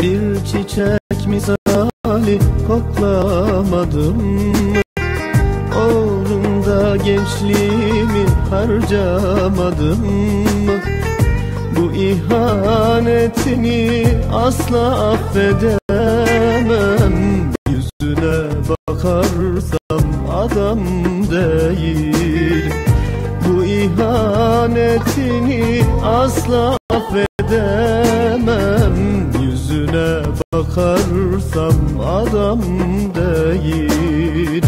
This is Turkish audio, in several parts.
çiçek misali koklamadım mı? Uğrunda gençliğimi harcamadım mı? Bu ihanetini asla affedemem Yüzüne bakarsam adam değil Bu ihanetini asla affedemem bakarsam adam değil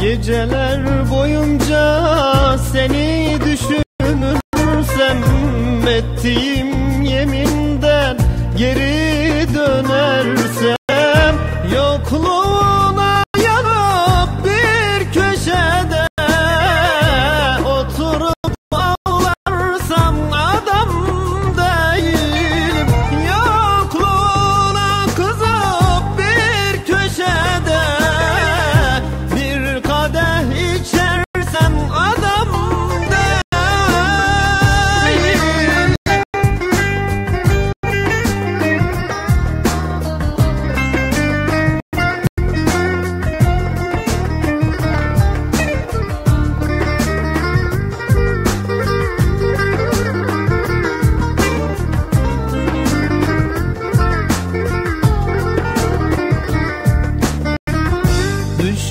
Geceler boyunca seni düşünürsem Ettiğim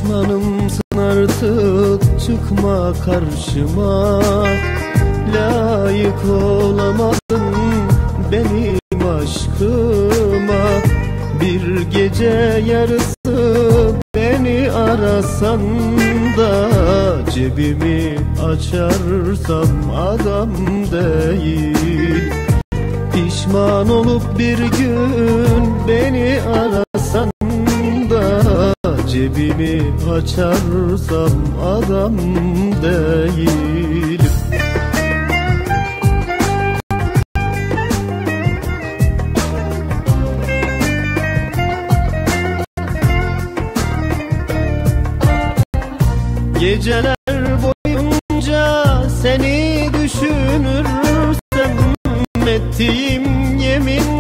Düşmanımsın artık çıkma karşıma. Layık olamadın benim aşkıma. Bir gece yarısı beni arasan da Cebimi açarsam adam değil. Pişman olup bir gün beni arasan Cebimi açarsam adam değilim. Geceler boyunca seni düşünürsem Ettiğim yeminden